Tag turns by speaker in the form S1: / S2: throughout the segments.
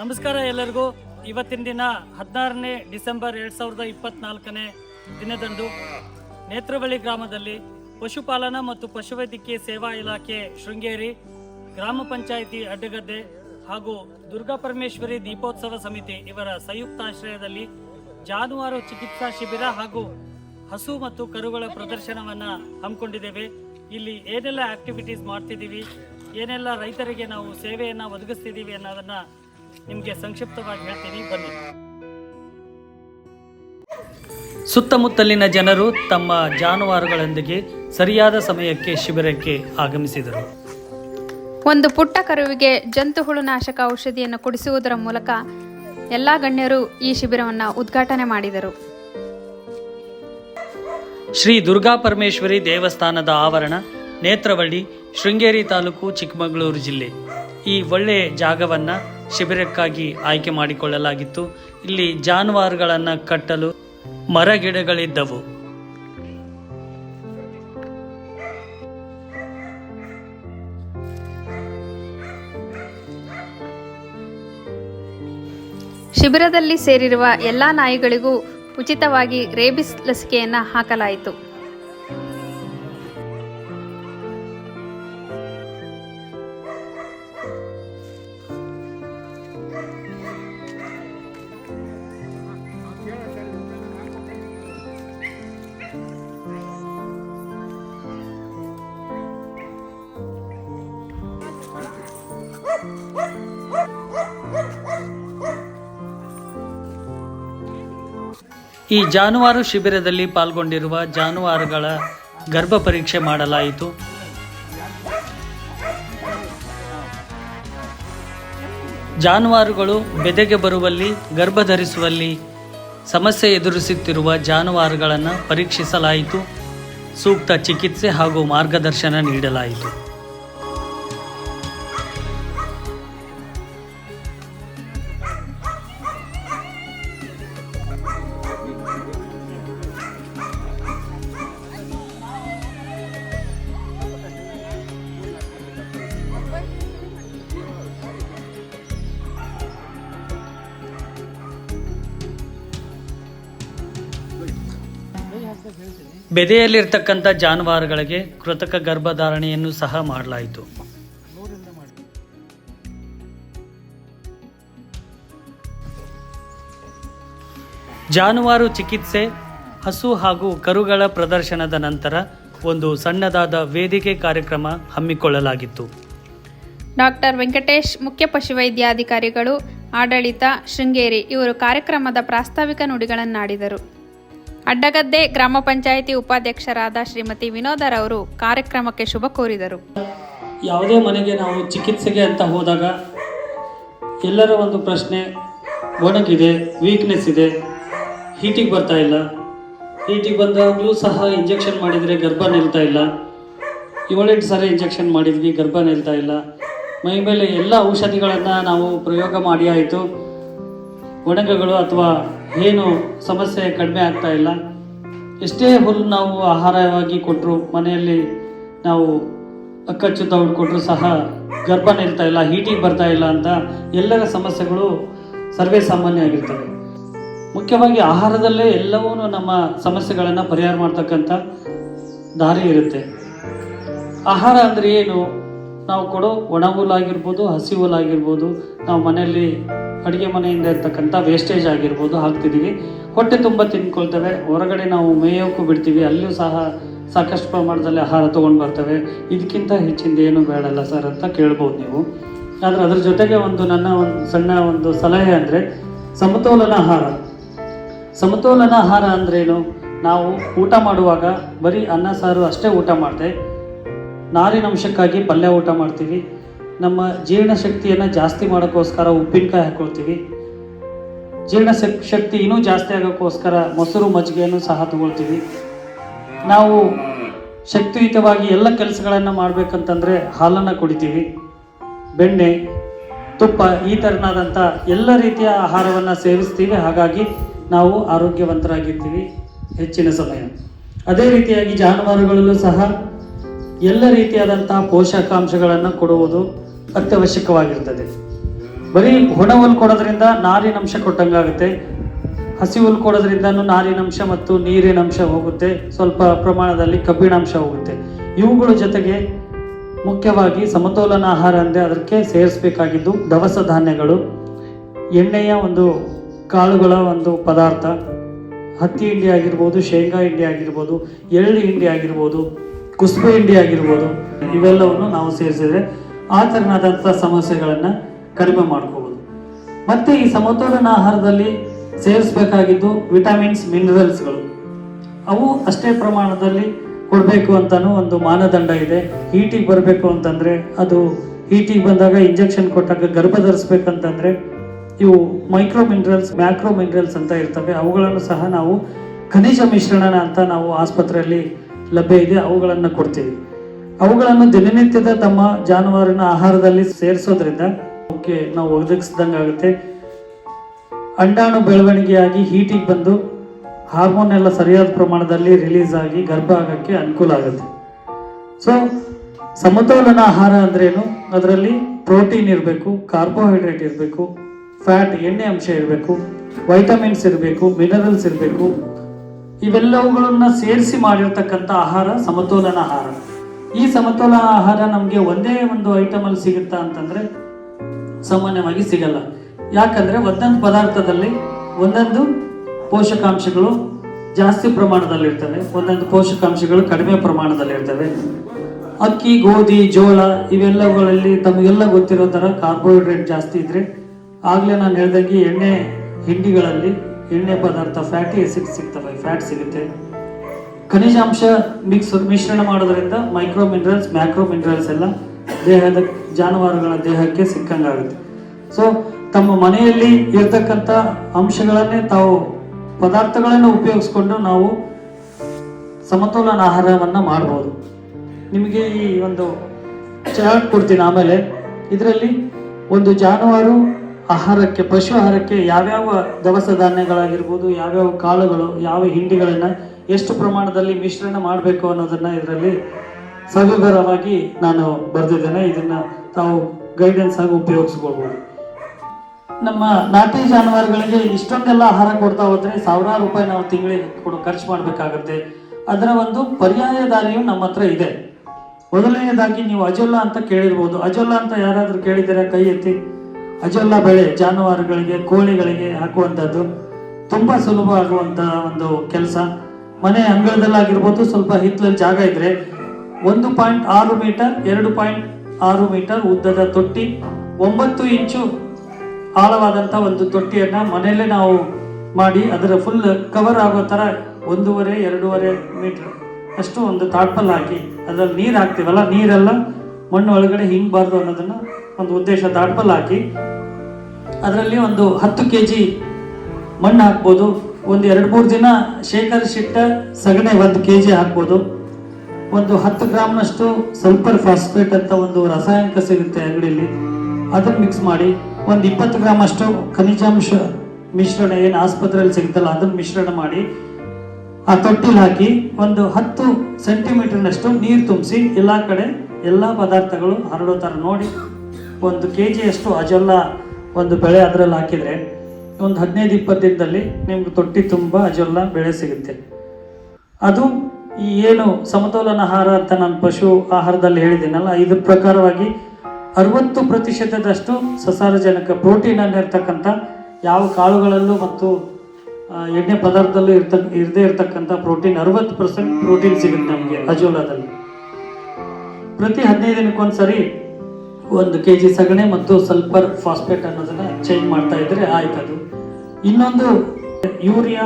S1: ನಮಸ್ಕಾರ ಎಲ್ಲರಿಗೂ. ಇವತ್ತಿನ ದಿನ ಹದಿನಾರನೇ ಡಿಸೆಂಬರ್ ಎರಡು ಸಾವಿರದ ಇಪ್ಪತ್ನಾಲ್ಕನೇ ದಿನದಂದು ನೇತ್ರವಳ್ಳಿ ಗ್ರಾಮದಲ್ಲಿ ಪಶುಪಾಲನಾ ಮತ್ತು ಪಶುವೈದ್ಯಕೀಯ ಸೇವಾ ಇಲಾಖೆ ಶೃಂಗೇರಿ ಗ್ರಾಮ ಪಂಚಾಯಿತಿ ಅಡ್ಡಗದ್ದೆ ಹಾಗೂ ದುರ್ಗಾ ಪರಮೇಶ್ವರಿ ದೀಪೋತ್ಸವ ಸಮಿತಿ ಇವರ ಸಂಯುಕ್ತಾಶ್ರಯದಲ್ಲಿ ಜಾನುವಾರು ಚಿಕಿತ್ಸಾ ಶಿಬಿರ ಹಾಗೂ ಹಸು ಮತ್ತು ಕರುಗಳ ಪ್ರದರ್ಶನವನ್ನ ಹಮ್ಮಿಕೊಂಡಿದ್ದೇವೆ. ಇಲ್ಲಿ ಏನೆಲ್ಲ ಆಕ್ಟಿವಿಟೀಸ್ ಮಾಡ್ತಿದ್ದೀವಿ, ಏನೆಲ್ಲ ರೈತರಿಗೆ ನಾವು ಸೇವೆಯನ್ನು ಒದಗಿಸ್ತಿದ್ದೀವಿ ಅನ್ನೋದನ್ನ ನಿಮಗೆ ಸಂಕ್ಷಿಪ್ತವಾಗಿ ಹೇಳ್ತೀನಿ ಬನ್ನಿ. ಸುತ್ತಮುತ್ತಲಿನ ಜನರು ತಮ್ಮ ಜಾನುವಾರುಗಳೊಂದಿಗೆ ಸರಿಯಾದ ಸಮಯಕ್ಕೆ ಶಿಬಿರಕ್ಕೆ ಆಗಮಿಸಿದರು.
S2: ಒಂದು ಪುಟ್ಟ ಕರುವಿಗೆ ಜಂತುಹುಳು ನಾಶಕ ಔಷಧಿಯನ್ನು ಕೊಡಿಸುವುದರ ಮೂಲಕ ಎಲ್ಲ ಗಣ್ಯರು ಈ ಶಿಬಿರವನ್ನು ಉದ್ಘಾಟನೆ ಮಾಡಿದರು.
S1: ಶ್ರೀ ದುರ್ಗಾ ಪರಮೇಶ್ವರಿ ದೇವಸ್ಥಾನದ ಆವರಣ ನೇತ್ರವಳ್ಳಿ ಶೃಂಗೇರಿ ತಾಲೂಕು ಚಿಕ್ಕಮಗಳೂರು ಜಿಲ್ಲೆ. ಈ ಒಳ್ಳೆಯ ಜಾಗವನ್ನ ಶಿಬಿರಕ್ಕಾಗಿ ಆಯ್ಕೆ ಮಾಡಿಕೊಳ್ಳಲಾಗಿತ್ತು. ಇಲ್ಲಿ ಜಾನುವಾರುಗಳನ್ನು ಕಟ್ಟಲು ಮರಗಿಡಗಳಿದ್ದವು.
S2: ಶಿಬಿರದಲ್ಲಿ ಸೇರಿರುವ ಎಲ್ಲ ನಾಯಿಗಳಿಗೂ ಉಚಿತವಾಗಿ ರೇಬಿಸ್ ಲಸಿಕೆಯನ್ನು ಹಾಕಲಾಯಿತು.
S1: ಈ ಜಾನುವಾರು ಶಿಬಿರದಲ್ಲಿ ಪಾಲ್ಗೊಂಡಿರುವ ಜಾನುವಾರುಗಳ ಗರ್ಭ ಪರೀಕ್ಷೆ ಮಾಡಲಾಯಿತು. ಜಾನುವಾರುಗಳು ಬೆದೆಗೆ ಬರುವಲ್ಲಿ, ಗರ್ಭ ಧರಿಸುವಲ್ಲಿ ಸಮಸ್ಯೆ ಎದುರಿಸುತ್ತಿರುವ ಜಾನುವಾರುಗಳನ್ನು ಪರೀಕ್ಷಿಸಲಾಯಿತು. ಸೂಕ್ತ ಚಿಕಿತ್ಸೆ ಹಾಗೂ ಮಾರ್ಗದರ್ಶನ ನೀಡಲಾಯಿತು. ಬೆದೆಯಲ್ಲಿರ್ತಕ್ಕಂಥ ಜಾನುವಾರುಗಳಿಗೆ ಕೃತಕ ಗರ್ಭಧಾರಣೆಯನ್ನು ಸಹ ಮಾಡಲಾಯಿತು. ಜಾನುವಾರು ಚಿಕಿತ್ಸೆ, ಹಸು ಹಾಗೂ ಕರುಗಳ ಪ್ರದರ್ಶನದ ನಂತರ ಒಂದು ಸಣ್ಣದಾದ ವೇದಿಕೆ ಕಾರ್ಯಕ್ರಮ ಹಮ್ಮಿಕೊಳ್ಳಲಾಗಿತ್ತು.
S2: ಡಾಕ್ಟರ್ ವೆಂಕಟೇಶ್, ಮುಖ್ಯ ಪಶುವೈದ್ಯಾಧಿಕಾರಿಗಳು, ಆಡಳಿತ, ಶೃಂಗೇರಿ ಇವರು ಕಾರ್ಯಕ್ರಮದ ಪ್ರಾಸ್ತಾವಿಕ ನುಡಿಗಳನ್ನಾಡಿದರು. ಅಡ್ಡಗದ್ದೆ ಗ್ರಾಮ ಪಂಚಾಯಿತಿ ಉಪಾಧ್ಯಕ್ಷರಾದ ಶ್ರೀಮತಿ ವಿನೋದರವರು ಕಾರ್ಯಕ್ರಮಕ್ಕೆ ಶುಭ ಕೋರಿದರು.
S1: ಯಾವುದೇ ಮನೆಗೆ ನಾವು ಚಿಕಿತ್ಸೆಗೆ ಅಂತ ಹೋದಾಗ ಎಲ್ಲರ ಒಂದು ಪ್ರಶ್ನೆ, ಒಣಗಿದೆ ವೀಕ್ನೆಸ್ ಇದೆ ಹೀಟಿಗೆ ಬರ್ತಾ ಇಲ್ಲ. ಹೀಟಿಗೆ ಬಂದಾಗಲೂ ಸಹ ಇಂಜೆಕ್ಷನ್ ಮಾಡಿದರೆ ಗರ್ಭ ನಿಲ್ತಾ ಇಲ್ಲ. ಏಳೆಂಟು ಸಾರಿ ಇಂಜೆಕ್ಷನ್ ಮಾಡಿದ್ವಿ, ಗರ್ಭ ನಿಲ್ತಾ ಇಲ್ಲ. ಮೈ ಮೇಲೆ ಎಲ್ಲ ಔಷಧಿಗಳನ್ನು ನಾವು ಪ್ರಯೋಗ ಮಾಡಿ ಆಯಿತು. ಒಣಗಗಳು ಅಥವಾ ಏನು ಸಮಸ್ಯೆ ಕಡಿಮೆ ಆಗ್ತಾ ಇಲ್ಲ. ಎಷ್ಟೇ ಹುಲ್ಲು ನಾವು ಆಹಾರವಾಗಿ ಕೊಟ್ಟರು ಮನೆಯಲ್ಲಿ ನಾವು ಅಕ್ಕಚ್ಚು ಹುಡ್ಕೊಟ್ರು ಕೊಟ್ಟರು ಸಹ ಗರ್ಭ ನಿಲ್ತಾ ಇಲ್ಲ ಹೀಟಿಗೆ ಬರ್ತಾ ಇಲ್ಲ ಅಂತ ಎಲ್ಲರ ಸಮಸ್ಯೆಗಳು ಸರ್ವೇ ಸಾಮಾನ್ಯ ಆಗಿರ್ತವೆ. ಮುಖ್ಯವಾಗಿ ಆಹಾರದಲ್ಲೇ ಎಲ್ಲವೂ ನಮ್ಮ ಸಮಸ್ಯೆಗಳನ್ನು ಪರಿಹಾರ ಮಾಡ್ತಕ್ಕಂಥ ದಾರಿ ಇರುತ್ತೆ. ಆಹಾರ ಅಂದರೆ ಏನು? ನಾವು ಕೊಡೋ ಒಣ ಹುಲ್ಲಾಗಿರ್ಬೋದು ಹಸಿ ಹುಲ್ಲಾಗಿರ್ಬೋದು ನಾವು ಮನೆಯಲ್ಲಿ ಅಡುಗೆ ಮನೆಯಿಂದ ಇರ್ತಕ್ಕಂಥ ವೇಸ್ಟೇಜ್ ಆಗಿರ್ಬೋದು ಹಾಕ್ತಿದ್ದೀವಿ. ಹೊಟ್ಟೆ ತುಂಬ ತಿನ್ಕೊಳ್ತೇವೆ. ಹೊರಗಡೆ ನಾವು ಮೇಯೋಕ್ಕೂ ಬಿಡ್ತೀವಿ. ಅಲ್ಲಿಯೂ ಸಹ ಸಾಕಷ್ಟು ಪ್ರಮಾಣದಲ್ಲಿ ಆಹಾರ ತೊಗೊಂಡು ಬರ್ತವೆ. ಇದಕ್ಕಿಂತ ಹೆಚ್ಚಿಂದ ಏನು ಬೇಡಲ್ಲ ಸರ್ ಅಂತ ಕೇಳ್ಬೋದು ನೀವು. ಆದರೆ ಅದ್ರ ಜೊತೆಗೆ ಒಂದು ನನ್ನ ಒಂದು ಸಣ್ಣ ಒಂದು ಸಲಹೆ ಅಂದರೆ ಸಮತೋಲನ ಆಹಾರ. ಸಮತೋಲನ ಆಹಾರ ಅಂದ್ರೇನು ನಾವು ಊಟ ಮಾಡುವಾಗ ಬರೀ ಅನ್ನ, ಸಾರು ಅಷ್ಟೇ ಊಟ ಮಾಡದೆ ನಾರಿನಂಶಕ್ಕಾಗಿ ಪಲ್ಯ ಊಟ ಮಾಡ್ತೀವಿ. ನಮ್ಮ ಜೀರ್ಣಶಕ್ತಿಯನ್ನು ಜಾಸ್ತಿ ಮಾಡೋಕ್ಕೋಸ್ಕರ ಉಪ್ಪಿನಕಾಯಿ ಹಾಕ್ಕೊಳ್ತೀವಿ ಜೀರ್ಣ ಶಕ್ತಿ ಇನ್ನೂ ಜಾಸ್ತಿ ಆಗೋಕ್ಕೋಸ್ಕರ ಮೊಸರು, ಮಜ್ಜಿಗೆಯನ್ನು ಸಹ ತಗೊಳ್ತೀವಿ. ನಾವು ಶಕ್ತಿಯುತವಾಗಿ ಎಲ್ಲ ಕೆಲಸಗಳನ್ನು ಮಾಡಬೇಕಂತಂದರೆ ಹಾಲನ್ನು ಕುಡಿತೀವಿ. ಬೆಣ್ಣೆ, ತುಪ್ಪ ಈ ಥರನಾದಂಥ ಎಲ್ಲ ರೀತಿಯ ಆಹಾರವನ್ನು ಸೇವಿಸ್ತೀವಿ. ಹಾಗಾಗಿ ನಾವು ಆರೋಗ್ಯವಂತರಾಗಿರ್ತೀವಿ ಹೆಚ್ಚಿನ ಸಮಯ. ಅದೇ ರೀತಿಯಾಗಿ ಜಾನುವಾರುಗಳಲ್ಲೂ ಸಹ ಎಲ್ಲ ರೀತಿಯಾದಂತಹ ಪೋಷಕಾಂಶಗಳನ್ನು ಕೊಡುವುದು ಅತ್ಯವಶ್ಯಕವಾಗಿರ್ತದೆ. ಬರೀ ಒಣ ಹುಲ್ ಕೊಡೋದ್ರಿಂದ ನಾರಿನಂಶ ಕೊಟ್ಟಂಗಾಗುತ್ತೆ. ಹಸಿ ಹುಲ್ ಕೊಡೋದ್ರಿಂದನೂ ನಾರಿನಂಶ ಮತ್ತು ನೀರಿನಂಶ ಹೋಗುತ್ತೆ. ಸ್ವಲ್ಪ ಪ್ರಮಾಣದಲ್ಲಿ ಕಬ್ಬಿಣಾಂಶ ಹೋಗುತ್ತೆ. ಇವುಗಳ ಜೊತೆಗೆ ಮುಖ್ಯವಾಗಿ ಸಮತೋಲನ ಆಹಾರ ಅಂದರೆ ಅದಕ್ಕೆ ಸೇರಿಸಬೇಕಾಗಿದ್ದು ದವಸ ಧಾನ್ಯಗಳು, ಎಣ್ಣೆಯ ಒಂದು ಕಾಳುಗಳ ಒಂದು ಪದಾರ್ಥ, ಹತ್ತಿ ಹಿಂಡಿ ಆಗಿರ್ಬೋದು, ಶೇಂಗಾ ಹಿಂಡಿ ಆಗಿರ್ಬೋದು, ಎಳ್ಳು ಹಿಂಡಿ ಆಗಿರ್ಬೋದು. ಕುಸುಬೆ ಹಿಂಡಿ ಆಗಿರ್ಬೋದು, ಇವೆಲ್ಲವನ್ನು ನಾವು ಸೇರಿಸಿದ್ರೆ ಆ ಸಮಸ್ಯೆಗಳನ್ನು ಕಡಿಮೆ ಮಾಡ್ಕೋಬೋದು. ಮತ್ತೆ ಈ ಸಮತೋಲನ ಆಹಾರದಲ್ಲಿ ಸೇರಿಸಬೇಕಾಗಿದ್ದು ವಿಟಮಿನ್ಸ್, ಮಿನರಲ್ಸ್ಗಳು. ಅವು ಅಷ್ಟೇ ಪ್ರಮಾಣದಲ್ಲಿ ಕೊಡಬೇಕು ಅಂತಲೂ ಒಂದು ಮಾನದಂಡ ಇದೆ. ಹೀಟಿಗೆ ಬರಬೇಕು ಅಂತಂದ್ರೆ ಅದು ಹೀಟಿಗೆ ಬಂದಾಗ ಇಂಜೆಕ್ಷನ್ ಕೊಟ್ಟಾಗ ಗರ್ಭ ಧರಿಸ್ಬೇಕಂತಂದರೆ ಇವು ಮೈಕ್ರೋ ಮಿನರಲ್ಸ್, ಮ್ಯಾಕ್ರೋ ಮಿನರಲ್ಸ್ ಅಂತ ಇರ್ತವೆ. ಅವುಗಳನ್ನು ಸಹ ನಾವು ಖನಿಜ ಮಿಶ್ರಣನ ಅಂತ ನಾವು ಆಸ್ಪತ್ರೆಯಲ್ಲಿ ಲಭ್ಯ ಇದೆ, ಅವುಗಳನ್ನು ಕೊಡ್ತೀವಿ. ಅವುಗಳನ್ನು ದಿನನಿತ್ಯದ ತಮ್ಮ ಜಾನುವಾರಿನ ಆಹಾರದಲ್ಲಿ ಸೇರಿಸೋದ್ರಿಂದ ಅವಕ್ಕೆ ನಾವು ಒದಗಿಸ್ದಂಗಾಗುತ್ತೆ ಅಂಡಾಣು ಬೆಳವಣಿಗೆಯಾಗಿ ಹೀಟಿಗೆ ಬಂದು ಹಾರ್ಮೋನ್ ಎಲ್ಲ ಸರಿಯಾದ ಪ್ರಮಾಣದಲ್ಲಿ ರಿಲೀಸ್ ಆಗಿ ಗರ್ಭ ಆಗಕ್ಕೆ ಅನುಕೂಲ ಆಗುತ್ತೆ. ಸೊ ಸಮತೋಲನ ಆಹಾರ ಅಂದ್ರೇನು? ಅದರಲ್ಲಿ ಪ್ರೋಟೀನ್ ಇರಬೇಕು ಕಾರ್ಬೋಹೈಡ್ರೇಟ್ ಇರಬೇಕು ಫ್ಯಾಟ್ ಎಣ್ಣೆ ಅಂಶ ಇರಬೇಕು ವೈಟಮಿನ್ಸ್ ಇರಬೇಕು ಮಿನರಲ್ಸ್ ಇರಬೇಕು ಇವೆಲ್ಲವುಗಳನ್ನ ಸೇರಿಸಿ ಮಾಡಿರ್ತಕ್ಕಂಥ ಆಹಾರ ಸಮತೋಲನ ಆಹಾರ. ಈ ಸಮತೋಲನ ಆಹಾರ ನಮಗೆ ಒಂದೇ ಒಂದು ಐಟಮಲ್ಲಿ ಸಿಗುತ್ತಾ ಅಂತಂದ್ರೆ ಸಾಮಾನ್ಯವಾಗಿ ಸಿಗಲ್ಲ. ಯಾಕಂದ್ರೆ ಒಂದೊಂದು ಪದಾರ್ಥದಲ್ಲಿ ಒಂದೊಂದು ಪೋಷಕಾಂಶಗಳು ಜಾಸ್ತಿ ಪ್ರಮಾಣದಲ್ಲಿ ಇರ್ತವೆ ಒಂದೊಂದು ಪೋಷಕಾಂಶಗಳು ಕಡಿಮೆ ಪ್ರಮಾಣದಲ್ಲಿ ಇರ್ತವೆ ಅಕ್ಕಿ, ಗೋಧಿ, ಜೋಳ ಇವೆಲ್ಲವುಗಳಲ್ಲಿ ತಮಗೆಲ್ಲ ಗೊತ್ತಿರೋ ಥರ ಕಾರ್ಬೋಹೈಡ್ರೇಟ್ ಜಾಸ್ತಿ ಇದ್ರೆ ಆಗಲೇ ನಾನು ಹೇಳ್ದಂಗೆ ಎಣ್ಣೆ ಹಿಂಡಿಗಳಲ್ಲಿ ಎಣ್ಣೆ ಪದಾರ್ಥ ಫ್ಯಾಟಿ ಎಸಿಡ್ ಸಿಗ್ತವೆ ಫ್ಯಾಟ್ ಸಿಗುತ್ತೆ. ಖನಿಜಾಂಶ ಮಿಕ್ಸ್ ಮಿಶ್ರಣ ಮಾಡೋದ್ರಿಂದ ಮೈಕ್ರೋ ಮಿನರಲ್ಸ್ ಮ್ಯಾಕ್ರೋ ಮಿನರಲ್ಸ್ ಎಲ್ಲ ದೇಹದ ಜಾನುವಾರುಗಳ ದೇಹಕ್ಕೆ ಸಿಕ್ಕಂಗಾಗುತ್ತೆ. ಸೊ ತಮ್ಮ ಮನೆಯಲ್ಲಿ ಇರ್ತಕ್ಕಂಥ ಅಂಶಗಳನ್ನೇ ತಾವು ಪದಾರ್ಥಗಳನ್ನು ಉಪಯೋಗಿಸ್ಕೊಂಡು ನಾವು ಸಮತೋಲನ ಆಹಾರವನ್ನು ಮಾಡ್ಬೋದು. ನಿಮಗೆ ಈ ಒಂದು ಚಾರ್ಟ್ ಕೊಡ್ತೀನಿ ಆಮೇಲೆ. ಇದರಲ್ಲಿ ಒಂದು ಜಾನುವಾರು ಆಹಾರಕ್ಕೆ, ಪಶು ಆಹಾರಕ್ಕೆ ಯಾವ್ಯಾವ ದವಸ ಧಾನ್ಯಗಳಾಗಿರ್ಬೋದು, ಯಾವ್ಯಾವ ಕಾಳುಗಳು, ಯಾವ ಹಿಂಡಿಗಳನ್ನು ಎಷ್ಟು ಪ್ರಮಾಣದಲ್ಲಿ ಮಿಶ್ರಣ ಮಾಡಬೇಕು ಅನ್ನೋದನ್ನ ಇದರಲ್ಲಿ ಸವಿವರವಾಗಿ ನಾನು ಬರೆದಿದ್ದೇನೆ. ಇದನ್ನ ತಾವು ಗೈಡೆನ್ಸ್ ಆಗಿ ಉಪಯೋಗಿಸ್ಕೊಳ್ಬೋದು. ನಮ್ಮ ನಾಟಿ ಜಾನುವಾರುಗಳಿಗೆ ಇಷ್ಟೊಂದೆಲ್ಲ ಆಹಾರ ಕೊಡ್ತಾ ಹೋದ್ರೆ ಸಾವಿರಾರು ರೂಪಾಯಿ ನಾವು ತಿಂಗಳಿಗೆ ಕೊಡು ಖರ್ಚು ಮಾಡಬೇಕಾಗುತ್ತೆ. ಅದರ ಒಂದು ಪರ್ಯಾಯ ದಾರಿಯು ನಮ್ಮ ಹತ್ರ ಇದೆ. ಮೊದಲನೆಯದಾಗಿ ನೀವು ಅಜೊಲ್ಲ ಅಂತ ಕೇಳಿರ್ಬೋದು. ಅಜೊಲ್ಲ ಅಂತ ಯಾರಾದರೂ ಕೇಳಿದರೆ ಕೈ ಎತ್ತಿ? ಅಜೊಲ್ಲ ಬೆಳೆ ಜಾನುವಾರುಗಳಿಗೆ, ಕೋಳಿಗಳಿಗೆ ಹಾಕುವಂಥದ್ದು ತುಂಬಾ ಸುಲಭ ಆಗುವಂತ ಒಂದು ಕೆಲಸ. ಮನೆ ಅಂಗಳದಲ್ಲಾಗಿರ್ಬೋದು ಸ್ವಲ್ಪ ಹಿತ್ತಲಲ್ಲಿ ಜಾಗ ಇದ್ರೆ ಒಂದು ಪಾಯಿಂಟ್ ಆರು ಮೀಟರ್, ಎರಡು ಪಾಯಿಂಟ್ ಆರು ಮೀಟರ್ ಉದ್ದದ ತೊಟ್ಟಿ, ಒಂಬತ್ತು ಇಂಚು ಆಳವಾದಂಥ ಒಂದು ತೊಟ್ಟಿಯನ್ನ ಮನೆಯಲ್ಲೇ ನಾವು ಮಾಡಿ ಅದರ ಫುಲ್ ಕವರ್ ಆಗೋ ಥರ ಒಂದೂವರೆ, ಎರಡೂವರೆ ಮೀಟರ್ ಅಷ್ಟು ಒಂದು ತಾಟ್ಪಲ್ ಹಾಕಿ ಅದ್ರಲ್ಲಿ ನೀರು ಹಾಕ್ತೀವಲ್ಲ, ನೀರೆಲ್ಲ ಮಣ್ಣು ಒಳಗಡೆ ಹಿಂಗಬಾರ್ದು ಅನ್ನೋದನ್ನ ಒಂದು ಉದ್ದೇಶ ತಾಟ್ಪಲ್ ಹಾಕಿ ಅದರಲ್ಲಿ ಒಂದು ಹತ್ತು ಕೆ ಜಿ ಮಣ್ಣು ಹಾಕ್ಬೋದು. ಒಂದು ಎರಡು ಮೂರು ದಿನ ಶೇಖರಿಸಿಟ್ಟ ಸಗಣಿ ಒಂದು ಕೆ ಜಿ ಹಾಕ್ಬೋದು. ಒಂದು ಹತ್ತು ಗ್ರಾಮ್ನಷ್ಟು ಸಲ್ಫರ್ ಫಾಸ್ಫೇಟ್ ಅಂತ ಒಂದು ರಾಸಾಯನಿಕ ಸಿಗುತ್ತೆ ಅಂಗಡಿಯಲ್ಲಿ ಅದನ್ನು ಮಿಕ್ಸ್ ಮಾಡಿ ಒಂದು ಇಪ್ಪತ್ತು ಗ್ರಾಮಷ್ಟು ಖನಿಜಾಂಶ ಮಿಶ್ರಣ ಏನು ಆಸ್ಪತ್ರೆಯಲ್ಲಿ ಸಿಗುತ್ತಲ್ಲ ಅದನ್ನು ಮಿಶ್ರಣ ಮಾಡಿ ಆ ತೊಟ್ಟಿಲ್ ಹಾಕಿ ಒಂದು ಹತ್ತು ಸೆಂಟಿಮೀಟರ್ನಷ್ಟು ನೀರು ತುಂಬಿಸಿ ಎಲ್ಲ ಕಡೆ ಎಲ್ಲ ಪದಾರ್ಥಗಳು ಹರಡೋ ಥರ ನೋಡಿ ಒಂದು ಕೆ ಜಿಯಷ್ಟು ಅಜೊಲ್ಲ ಒಂದು ಬೆಳೆ ಅದರಲ್ಲಿ ಹಾಕಿದರೆ ಒಂದು ಹದಿನೈದು ಇಪ್ಪತ್ತು ದಿನದಲ್ಲಿ ನಿಮ್ಗೆ ತೊಟ್ಟಿ ತುಂಬ ಅಜೊಲ್ಲ ಬೆಳೆ ಸಿಗುತ್ತೆ. ಅದು ಈ ಏನು ಸಮತೋಲನ ಆಹಾರ ಅಂತ ನಾನು ಪಶು ಆಹಾರದಲ್ಲಿ ಹೇಳಿದ್ದೀನಲ್ಲ ಇದ್ರ ಪ್ರಕಾರವಾಗಿ ಅರವತ್ತು ಪ್ರತಿಶತದಷ್ಟು ಸಸಾರಜನಕ ಪ್ರೋಟೀನ್ ಇರ್ತಕ್ಕಂಥ ಯಾವ ಕಾಳುಗಳಲ್ಲೂ ಮತ್ತು ಎಣ್ಣೆ ಪದಾರ್ಥದಲ್ಲೂ ಇರ್ತ, ಇರದೇ ಇರತಕ್ಕಂಥ ಪ್ರೋಟೀನ್, ಅರವತ್ತು ಪರ್ಸೆಂಟ್ ಪ್ರೋಟೀನ್ ಸಿಗುತ್ತೆ ನಮಗೆ ಅಜೋಲಾದಲ್ಲಿ. ಪ್ರತಿ ಹದಿನೈದು ದಿನಕ್ಕೊಂದ್ಸರಿ ಒಂದು ಕೆ ಜಿ ಸಗಣಿ ಮತ್ತು ಸಲ್ಫರ್ ಫಾಸ್ಫೇಟ್ ಅನ್ನೋದನ್ನ ಚೇಂಜ್ ಮಾಡ್ತಾ ಇದ್ರೆ ಆಯ್ತದು. ಇನ್ನೊಂದು ಯೂರಿಯಾ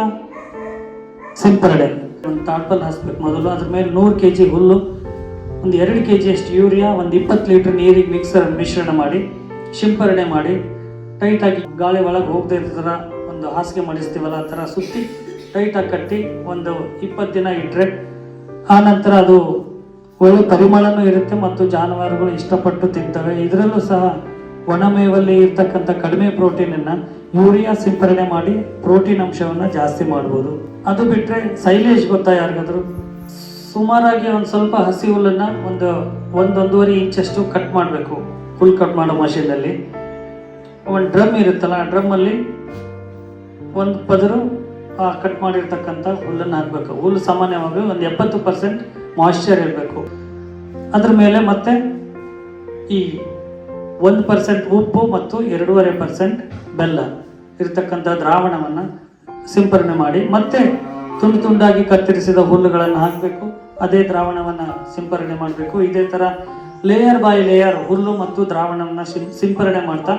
S1: ಸಿಂಪರಣೆ. ಒಂದು ತಾಟ್ಪಲ್ ಹಾಸ್ಬೇಕು. ಮೊದಲು ಅದ್ರ ಮೇಲೆ ನೂರು ಕೆ ಜಿ ಹುಲ್ಲು, ಒಂದು ಎರಡು ಕೆ ಜಿಯಷ್ಟು ಯೂರಿಯಾ ಒಂದು ಇಪ್ಪತ್ತು ಲೀಟರ್ ನೀರಿಗೆ ಮಿಕ್ಸರ್ ಮಿಶ್ರಣ ಮಾಡಿ, ಸಿಂಪರಣೆ ಮಾಡಿ ಟೈಟಾಗಿ ಗಾಳಿ ಒಳಗೆ ಹೋಗದೆ ಇರೋ ಥರ ಒಂದು ಹಾಸಿಗೆ ಮಾಡಿಸ್ತೀವಲ್ಲ ಆ ಥರ ಸುತ್ತಿ ಟೈಟಾಗಿ ಕಟ್ಟಿ ಒಂದು ಇಪ್ಪತ್ತು ದಿನ ಇಟ್ಟರೆ ಆ ನಂತರ ಅದು ಒಳ್ಳೆ ಪರಿಮಳನೂ ಇರುತ್ತೆ ಮತ್ತು ಜಾನುವಾರುಗಳು ಇಷ್ಟಪಟ್ಟು ತಿಂತವೆ. ಇದರಲ್ಲೂ ಸಹ ಒಣಮೇವಲ್ಲಿ ಇರ್ತಕ್ಕಂಥ ಕಡಿಮೆ ಪ್ರೋಟೀನನ್ನು ಯೂರಿಯಾ ಸಿಂಪರಣೆ ಮಾಡಿ ಪ್ರೋಟೀನ್ ಅಂಶವನ್ನು ಜಾಸ್ತಿ ಮಾಡ್ಬೋದು. ಅದು ಬಿಟ್ಟರೆ ಸೈಲೇಜ್ ಗೊತ್ತಾ ಯಾರಿಗಾದ್ರು? ಸುಮಾರಾಗಿ ಒಂದು ಸ್ವಲ್ಪ ಹಸಿ ಹುಲ್ಲನ್ನು ಒಂದು ಒಂದೊಂದೂವರೆ ಇಂಚಷ್ಟು ಕಟ್ ಮಾಡಬೇಕು. ಹುಲ್ ಕಟ್ ಮಾಡೋ ಮಷೀನಲ್ಲಿ ಒಂದು ಡ್ರಮ್ ಇರುತ್ತಲ್ಲ, ಆ ಡ್ರಮ್ಮಲ್ಲಿ ಒಂದು ಪದರು ಆ ಕಟ್ ಮಾಡಿರ್ತಕ್ಕಂಥ ಹುಲ್ಲನ್ನು ಹಾಕಬೇಕು. ಹುಲ್ಲು ಸಾಮಾನ್ಯವಾಗಿ ಒಂದು ಎಪ್ಪತ್ತು ಪರ್ಸೆಂಟ್ ಮಾಯ್ಶ್ಚರ್ ಇರಬೇಕು. ಅದ್ರ ಮೇಲೆ ಮತ್ತೆ ಈ ಒಂದು ಪರ್ಸೆಂಟ್ ಉಪ್ಪು ಮತ್ತು ಎರಡೂವರೆ ಪರ್ಸೆಂಟ್ ಬೆಲ್ಲ ಇರತಕ್ಕಂಥ ದ್ರಾವಣವನ್ನು ಸಿಂಪರಣೆ ಮಾಡಿ, ಮತ್ತೆ ತುಂಡು ತುಂಡಾಗಿ ಕತ್ತರಿಸಿದ ಹುಲ್ಲುಗಳನ್ನು ಹಾಕಬೇಕು. ಅದೇ ದ್ರಾವಣವನ್ನು ಸಿಂಪರಣೆ ಮಾಡಬೇಕು. ಇದೇ ಥರ ಲೇಯರ್ ಬೈ ಲೇಯರ್ ಹುಲ್ಲು ಮತ್ತು ದ್ರಾವಣವನ್ನು ಸಿಂಪರಣೆ ಮಾಡ್ತಾ,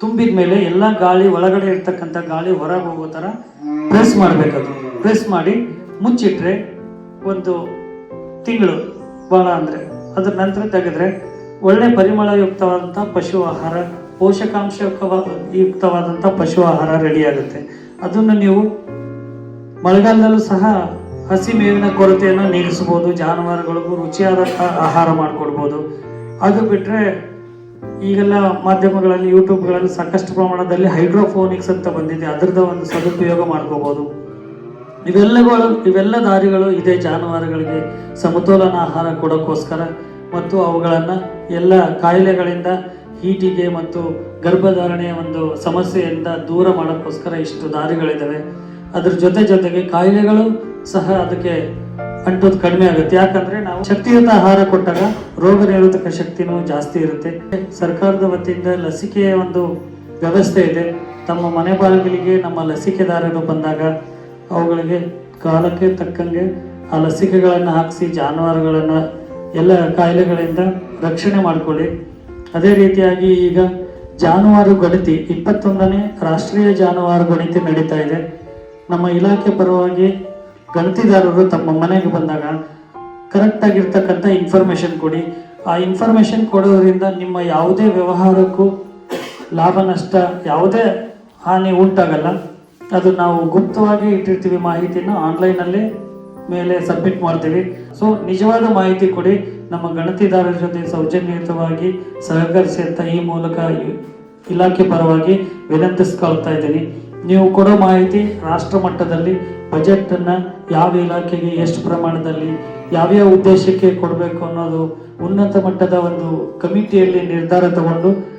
S1: ತುಂಬಿದ ಮೇಲೆ ಎಲ್ಲ ಗಾಳಿ ಒಳಗಡೆ ಇರ್ತಕ್ಕಂಥ ಗಾಳಿ ಹೊರಗೆ ಹೋಗೋ ಥರ ಪ್ರೆಸ್ ಮಾಡಬೇಕದು ಪ್ರೆಸ್ ಮಾಡಿ ಮುಚ್ಚಿಟ್ರೆ ಒಂದು ತಿಂಗಳು ಭಾಳ ಅಂದರೆ. ಅದ್ರ ನಂತರ ತೆಗೆದ್ರೆ ಒಳ್ಳೆ ಪರಿಮಳಯುಕ್ತವಾದಂಥ ಪಶು ಆಹಾರ ಪೋಷಕಾಂಶ ಯುಕ್ತವಾದಂಥ ಪಶು ಆಹಾರ ರೆಡಿ ಆಗುತ್ತೆ. ಅದನ್ನು ನೀವು ಮಳೆಗಾಲದಲ್ಲೂ ಸಹ ಹಸಿ ಮೇವಿನ ಕೊರತೆಯನ್ನು ನೀಗಿಸ್ಬೋದು ಜಾನುವಾರುಗಳಿಗೂ ರುಚಿಯಾದಂಥ ಆಹಾರ ಮಾಡಿಕೊಡ್ಬೋದು. ಅದು ಬಿಟ್ಟರೆ ಈಗೆಲ್ಲ ಮಾಧ್ಯಮಗಳಲ್ಲಿ ಯೂಟ್ಯೂಬ್ಗಳಲ್ಲಿ ಸಾಕಷ್ಟು ಪ್ರಮಾಣದಲ್ಲಿ ಹೈಡ್ರೋಫೋನಿಕ್ಸ್ ಅಂತ ಬಂದಿದೆ. ಅದರದ ಒಂದು ಸದುಪಯೋಗ ಮಾಡ್ಕೋಬೋದು. ಇವೆಲ್ಲಗಳು, ಇವೆಲ್ಲ ದಾರಿಗಳು ಇದೆ ಜಾನುವಾರುಗಳಿಗೆ ಸಮತೋಲನ ಆಹಾರ ಕೊಡೋಕ್ಕೋಸ್ಕರ ಮತ್ತು ಅವುಗಳನ್ನು ಎಲ್ಲ ಕಾಯಿಲೆಗಳಿಂದ, ಹೀಟಿಗೆ ಮತ್ತು ಗರ್ಭಧಾರಣೆಯ ಒಂದು ಸಮಸ್ಯೆಯಿಂದ ದೂರ ಮಾಡೋಕ್ಕೋಸ್ಕರ ಇಷ್ಟು ದಾರಿಗಳಿದ್ದಾವೆ ಅದ್ರ ಜೊತೆ ಜೊತೆಗೆ ಕಾಯಿಲೆಗಳು ಸಹ ಅದಕ್ಕೆ ಅಂಟೋದು ಕಡಿಮೆ ಆಗುತ್ತೆ. ಯಾಕಂದ್ರೆ ನಾವು ಶಕ್ತಿಯುತ ಆಹಾರ ಕೊಟ್ಟಾಗ ರೋಗ ನಿರೋಧಕ ಶಕ್ತಿನೂ ಜಾಸ್ತಿ ಇರುತ್ತೆ. ಸರ್ಕಾರದ ವತಿಯಿಂದ ಲಸಿಕೆಯ ಒಂದು ವ್ಯವಸ್ಥೆ ಇದೆ. ತಮ್ಮ ಮನೆ ಬಾಗಿಲಿಗೆ ನಮ್ಮ ಲಸಿಕೆದಾರರು ಬಂದಾಗ ಅವುಗಳಿಗೆ ಕಾಲಕ್ಕೆ ತಕ್ಕಂಗೆ ಆ ಲಸಿಕೆಗಳನ್ನು ಹಾಕಿಸಿ, ಜಾನುವಾರುಗಳನ್ನು ಎಲ್ಲ ಕಾಯಿಲೆಗಳಿಂದ ರಕ್ಷಣೆ ಮಾಡಿಕೊಳ್ಳಿ. ಅದೇ ರೀತಿಯಾಗಿ ಈಗ ಜಾನುವಾರು ಗಣತಿ, ಇಪ್ಪತ್ತೊಂದನೇ ರಾಷ್ಟ್ರೀಯ ಜಾನುವಾರು ಗಣತಿ ನಡೀತಾ ಇದೆ. ನಮ್ಮ ಇಲಾಖೆ ಪರವಾಗಿ ಗಣತಿದಾರರು ತಮ್ಮ ಮನೆಗೆ ಬಂದಾಗ ಕರೆಕ್ಟ್ ಇನ್ಫಾರ್ಮೇಷನ್ ಕೊಡಿ. ಆ ಇನ್ಫಾರ್ಮೇಷನ್ ಕೊಡೋದ್ರಿಂದ ನಿಮ್ಮ ಯಾವುದೇ ವ್ಯವಹಾರಕ್ಕೂ ಲಾಭ, ನಷ್ಟ ಯಾವುದೇ ಹಾನಿ ಉಂಟಾಗಲ್ಲ. ಅದು ನಾವು ಗುಪ್ತವಾಗಿ ಇಟ್ಟಿರ್ತೀವಿ ಮಾಹಿತಿನ ಆನ್ಲೈನಲ್ಲಿ ಮೇಲೆ ಸಬ್ಮಿಟ್ ಮಾಡ್ತೀವಿ. ಸೊ ನಿಜವಾದ ಮಾಹಿತಿ ಕೊಡಿ. ನಮ್ಮ ಗಣತಿದಾರರ ಜೊತೆ ಸೌಜನ್ಯಯುತವಾಗಿ ಸಹಕರಿಸಿ ಅಂತ ಈ ಮೂಲಕ ಇಲಾಖೆ ಪರವಾಗಿ ವಿನಂತಿಸ್ಕೊಳ್ತಾ ಇದ್ದೀನಿ. ನೀವು ಕೊಡೋ ಮಾಹಿತಿ ರಾಷ್ಟ್ರ ಮಟ್ಟದಲ್ಲಿ, ಬಜೆಟನ್ನು ಯಾವ ಇಲಾಖೆಗೆ ಎಷ್ಟು ಪ್ರಮಾಣದಲ್ಲಿ ಯಾವ್ಯಾವ ಉದ್ದೇಶಕ್ಕೆ ಕೊಡಬೇಕು ಅನ್ನೋದು ಉನ್ನತ ಮಟ್ಟದ ಒಂದು ಕಮಿಟಿಯಲ್ಲಿ ನಿರ್ಧಾರ ತಗೊಂಡು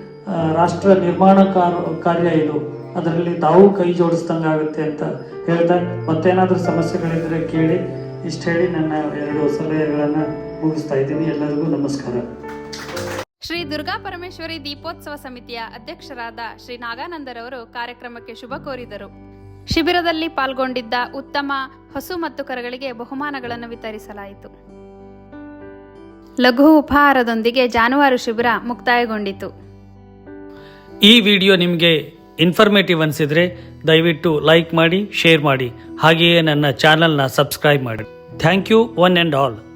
S1: ರಾಷ್ಟ್ರ ನಿರ್ಮಾಣ ಕಾರ್- ಕಾರ್ಯ ಇದು. ಅದರಲ್ಲಿ ತಾವು ಕೈ ಜೋಡಿಸ್ದಂಗೆ ಆಗುತ್ತೆ ಅಂತ ಹೇಳ್ತಾ ಮತ್ತೇನಾದರೂ ಸಮಸ್ಯೆಗಳಿದ್ರೆ ಕೇಳಿ. ಇಷ್ಟು ಹೇಳಿ ನನ್ನ ಎರಡು ಸಲಹೆಗಳನ್ನು ಮುಗಿಸ್ತಾ ಇದ್ದೀನಿ. ಎಲ್ಲರಿಗೂ ನಮಸ್ಕಾರ.
S2: ಶ್ರೀ ದುರ್ಗಾ ಪರಮೇಶ್ವರಿ ದೀಪೋತ್ಸವ ಸಮಿತಿಯ ಅಧ್ಯಕ್ಷರಾದ ಶ್ರೀ ನಾಗಾನಂದರವರು ಕಾರ್ಯಕ್ರಮಕ್ಕೆ ಶುಭ ಕೋರಿದರು. ಶಿಬಿರದಲ್ಲಿ ಪಾಲ್ಗೊಂಡಿದ್ದ ಉತ್ತಮ ಹಸು ಮತ್ತು ಕರಗಳಿಗೆ ಬಹುಮಾನಗಳನ್ನು ವಿತರಿಸಲಾಯಿತು. ಲಘು ಉಪಹಾರದೊಂದಿಗೆ ಜಾನುವಾರು ಶಿಬಿರ ಮುಕ್ತಾಯಗೊಂಡಿತು.
S1: ಈ ವಿಡಿಯೋ ನಿಮಗೆ ಇನ್ಫಾರ್ಮೇಟಿವ್ ಅನಿಸಿದರೆ ದಯವಿಟ್ಟು ಲೈಕ್ ಮಾಡಿ ಶೇರ್ ಮಾಡಿ. ಹಾಗೆಯೇ ನನ್ನ ಚಾನಲ್ನ ಸಬ್ಸ್ಕ್ರೈಬ್ ಮಾಡಿ. Thank you one and all